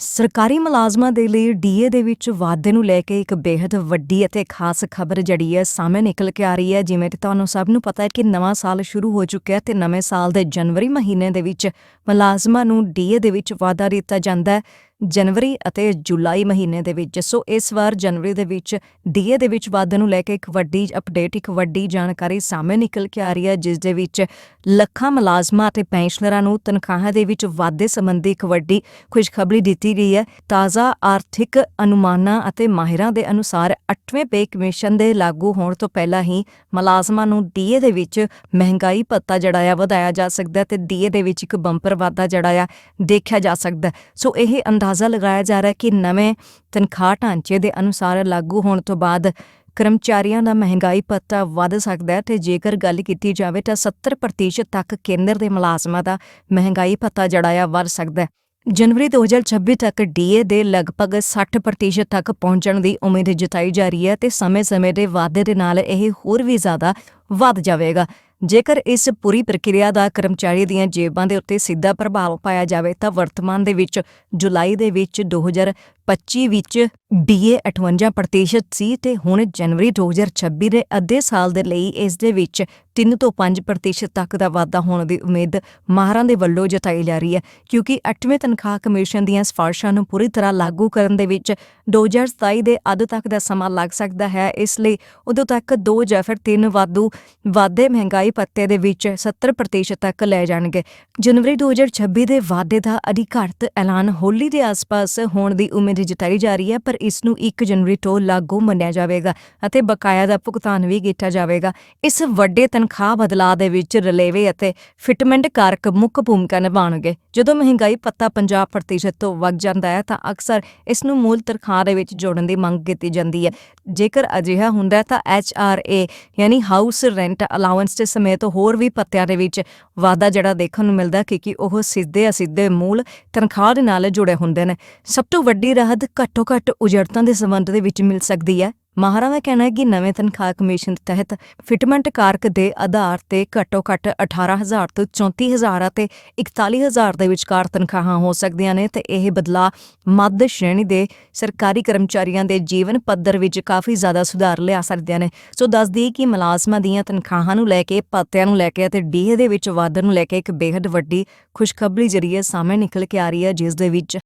ਸਰਕਾਰੀ ਮੁਲਾਜ਼ਮਾਂ ਦੇ ਲਈ ਡੀਏ ਦੇ ਵਿੱਚ ਵਾਧੇ ਨੂੰ ਲੈ ਕੇ ਇੱਕ ਬੇहद ਵੱਡੀ ਅਤੇ ਖਾਸ ਖਬਰ ਜਿਹੜੀ ਹੈ ਸਾਹਮਣੇ ਨਿਕਲ ਕੇ ਆ ਰਹੀ ਹੈ। ਜਿਵੇਂ ਕਿ ਤੁਹਾਨੂੰ ਸਭ ਨੂੰ ਪਤਾ ਹੈ ਕਿ ਨਵਾਂ ਸਾਲ ਸ਼ੁਰੂ ਹੋ ਚੁੱਕਿਆ ਹੈ ਤੇ ਨਵੇਂ ਸਾਲ ਦੇ ਜਨਵਰੀ ਮਹੀਨੇ ਦੇ ਵਿੱਚ ਮੁਲਾਜ਼ਮਾਂ ਨੂੰ ਡੀਏ ਦੇ ਵਿੱਚ ਵਾਧਾ ਦਿੱਤਾ ਜਾਂਦਾ ਹੈ। ਜਨਵਰੀ ਅਤੇ ਜੁਲਾਈ ਮਹੀਨੇ ਦੇ ਵਿੱਚ। ਸੋ ਇਸ ਵਾਰ ਜਨਵਰੀ ਦੇ ਵਿੱਚ ਡੀਏ ਦੇ ਵਿੱਚ ਵਾਧੇ ਨੂੰ ਲੈ ਕੇ ਇੱਕ ਵੱਡੀ ਅਪਡੇਟ ਇੱਕ ਵੱਡੀ ਜਾਣਕਾਰੀ ਸਾਹਮਣੇ ਨਿਕਲ ਕੇ ਆ ਰਹੀ ਹੈ, ਜਿਸ ਦੇ ਵਿੱਚ ਲੱਖਾਂ ਮੁਲਾਜ਼ਮਾਂ ਅਤੇ ਪੈਨਸ਼ਨਰਾਂ ਨੂੰ ਤਨਖਾਹਾਂ ਦੇ ਵਿੱਚ ਵਾਧੇ ਸੰਬੰਧੀ ਇੱਕ ਵੱਡੀ ਖੁਸ਼ਖਬਰੀ ਦਿੱਤੀ ਗਈ ਹੈ। ਤਾਜ਼ਾ ਆਰਥਿਕ ਅਨੁਮਾਨਾਂ ਅਤੇ ਮਾਹਿਰਾਂ ਦੇ ਅਨੁਸਾਰ 8ਵੇਂ ਪੇ ਕਮਿਸ਼ਨ ਦੇ ਲਾਗੂ ਹੋਣ ਤੋਂ ਪਹਿਲਾਂ ਹੀ ਮੁਲਾਜ਼ਮਾਂ ਨੂੰ ਡੀਏ ਦੇ ਵਿੱਚ ਮਹਿੰਗਾਈ ਭੱਤਾ ਜਿਹੜਾ ਆ ਵਧਾਇਆ ਜਾ ਸਕਦਾ ਹੈ ਤੇ ਡੀਏ ਦੇ ਵਿੱਚ ਇੱਕ ਬੰਪਰ ਵਾਧਾ ਜਿਹੜਾ ਆ ਦੇਖਿਆ ਜਾ ਸਕਦਾ ਸੋ ਇਹ ਅੰਦਾਜ਼ਾ ਲਗਾਇਆ ਜਾ ਰਿਹਾ ਕਿ ਨਵੇਂ ਤਨਖਾਹ ਢਾਂਚੇ ਦੇ ਅਨੁਸਾਰ ਲਾਗੂ ਹੋਣ ਤੋਂ ਬਾਅਦ ਕਰਮਚਾਰੀਆਂ ਦਾ ਮਹਿੰਗਾਈ ਭੱਤਾ ਵੱਧ ਸਕਦਾ ਹੈ ਤੇ ਜੇਕਰ ਗੱਲ ਕੀਤੀ ਜਾਵੇ ਤਾਂ 70% ਤੱਕ ਕੇਂਦਰ ਦੇ ਮੁਲਾਜ਼ਮਾਂ ਦਾ ਮਹਿੰਗਾਈ ਭੱਤਾ ਜਿਹੜਾ ਆ ਵੱਧ ਸਕਦਾ ਹੈ। ਜਨਵਰੀ 2026 ਤੱਕ ਡੀਏ ਦੇ ਲਗਭਗ 60% ਤੱਕ ਪਹੁੰਚਣ ਦੀ ਉਮੀਦ ਜਤਾਈ ਜਾ ਰਹੀ ਹੈ ਤੇ ਸਮੇਂ-ਸਮੇਂ ਦੇ ਵਾਧੇ ਦੇ ਨਾਲ ਇਹ ਹੋਰ ਵੀ ਜ਼ਿਆਦਾ ਵੱਧ ਜਾਵੇਗਾ। ਜੇਕਰ ਇਸ ਪੂਰੀ ਪ੍ਰਕਿਰਿਆ ਦਾ ਕਰਮਚਾਰੀ ਦੀਆਂ ਜੇਬਾਂ ਦੇ ਉੱਤੇ ਸਿੱਧਾ ਪ੍ਰਭਾਵ ਪਾਇਆ ਜਾਵੇ ਤਾਂ ਵਰਤਮਾਨ ਦੇ ਵਿੱਚ ਜੁਲਾਈ ਦੇ ਵਿੱਚ 2025 ਵਿੱਚ ਡੀਏ 58% ਸੀ ਤੇ ਹੁਣ ਜਨਵਰੀ 2026 ਦੇ ਅੱਧੇ ਸਾਲ ਦੇ ਲਈ ਇਸ ਦੇ ਵਿੱਚ 3 ਤੋਂ 5% ਤੱਕ ਦਾ ਵਾਧਾ ਹੋਣ ਦੀ ਉਮੀਦ ਮਾਹਰਾਂ ਦੇ ਵੱਲੋਂ ਜਤਾਈ ਜਾ ਰਹੀ ਹੈ, ਕਿਉਂਕਿ 8ਵੇਂ ਤਨਖਾਹ ਕਮਿਸ਼ਨ ਦੀਆਂ ਸਿਫਾਰਸ਼ਾਂ ਨੂੰ ਪੂਰੀ ਤਰ੍ਹਾਂ ਲਾਗੂ ਕਰਨ ਦੇ ਵਿੱਚ 2027 ਦੇ ਅੱਧ ਤੱਕ ਦਾ ਸਮਾਂ ਲੱਗ ਸਕਦਾ ਹੈ, ਇਸ ਲਈ ਉਦੋਂ ਤੱਕ 2 ਜਾਂ ਫਿਰ 3 ਵਾਧੂ, ਵਾਧੇ ਮਹਿੰਗਾਈ ਪੱਤੇ ਦੇ ਵਿੱਚ 70% ਤੱਕ ਲੈ ਜਾਣਗੇ। ਜਨਵਰੀ 2026 ਦੇ ਵਾਧੇ ਦਾ ਅਧਿਕਾਰਤ ਐਲਾਨ ਹੋਲੀ ਦੇ ਆਸ-ਪਾਸ ਹੋਣ ਦੀ ਉਮੀਦ ਜਤਾਈ ਜਾ ਰਹੀ ਹੈ, ਪਰ ਇਸ ਨੂੰ 1 ਜਨਵਰੀ ਤੋਂ ਲਾਗੂ ਮੰਨਿਆ ਜਾਵੇਗਾ ਅਤੇ ਬਕਾਇਆ ਦਾ ਭੁਗਤਾਨ ਵੀ ਕੀਤਾ ਜਾਵੇਗਾ। ਇਸ ਵੱਡੇ ਤਨਖਾਹ ਬਦਲਾਅ ਦੇ ਵਿੱਚ ਰਲੇਵੇ ਅਤੇ ਫਿਟਮੈਂਟ ਕਾਰਕ ਮੁੱਖ ਭੂਮਿਕਾ ਨਿਭਾਉਣਗੇ। ਜਦੋਂ ਮਹਿੰਗਾਈ ਪੱਤਾ 50% ਤੋਂ ਵੱਧ ਜਾਂਦਾ ਹੈ, ਤਾਂ ਅਕਸਰ ਇਸ ਨੂੰ ਮੂਲ ਤਨਖਾਹ ਦੇ ਵਿੱਚ ਜੋੜਨ ਦੀ ਮੰਗ ਕੀਤੀ ਜਾਂਦੀ ਹੈ। ਜੇਕਰ ਅਜਿਹਾ ਹੁੰਦਾ ਹੈ, ਤਾਂ ਐਚਆਰਏ ਯਾਨੀ ਹਾਊਸ ਰੈਂਟ ਅਲਾਉੈਂਸ ਦੇ ਸਮੇਤ ਹੋਰ ਵੀ ਪੱਤਿਆਂ ਦੇ ਵਿੱਚ ਵਾਧਾ ਜਿਹੜਾ ਦੇਖਣ ਨੂੰ ਮਿਲਦਾ ਕਿਉਂਕਿ ਉਹ ਸਿੱਧੇ ਅਸਿੱਧੇ ਮੂਲ ਤਨਖਾਹ ਦੇ ਨਾਲ ਜੁੜੇ ਹੁੰਦੇ ਨੇ। ਸਭ ਤੋਂ ਵੱਡੀ ਰਾਹਤ ਘੱਟੋ ਘੱਟ ਉਜਰਤਾਂ ਦੇ ਸੰਬੰਧ ਦੇ ਵਿੱਚ ਮਿਲ ਸਕਦੀ ਹੈ। ਮਾਹਰਾਂ ਦਾ ਕਹਿਣਾ ਹੈ ਕਿ ਨਵੇਂ ਤਨਖਾਹ ਕਮਿਸ਼ਨ ਦੇ ਤਹਿਤ ਫਿਟਮੈਂਟ ਕਾਰਕ ਦੇ ਆਧਾਰ ਤੇ ਘੱਟੋ ਘੱਟ 18000 ਤੋਂ 34000 ਅਤੇ 41000 ਦੇ ਵਿਚਕਾਰ ਤਨਖਾਹਾਂ ਹੋ ਸਕਦੀਆਂ ਨੇ ਤੇ ਇਹ ਬਦਲਾਅ ਮੱਧ ਸ਼੍ਰੇਣੀ ਦੇ ਸਰਕਾਰੀ ਕਰਮਚਾਰੀਆਂ ਦੇ ਜੀਵਨ ਪੱਧਰ ਵਿੱਚ ਕਾਫੀ ਜ਼ਿਆਦਾ ਸੁਧਾਰ ਲਿਆ ਸਕਦੀਆਂ ਨੇ। ਸੋ ਦੱਸ ਦਈਏ ਕਿ ਮੁਲਾਜ਼ਮਾਂ ਦੀਆਂ ਤਨਖਾਹਾਂ ਨੂੰ ਲੈ ਕੇ ਭੱਤਿਆਂ ਨੂੰ ਲੈ ਕੇ ਅਤੇ ਡੀਏ ਦੇ ਵਿੱਚ ਵਾਧੇ ਨੂੰ ਲੈ ਕੇ ਇੱਕ ਬੇहद ਵੱਡੀ ਖੁਸ਼ਖਬਰੀ ਜਰੀਏ ਸਾਹਮਣੇ ਨਿਕਲ ਕੇ ਆ ਰਹੀ ਹੈ, ਜਿਸ ਦੇ ਵਿੱਚ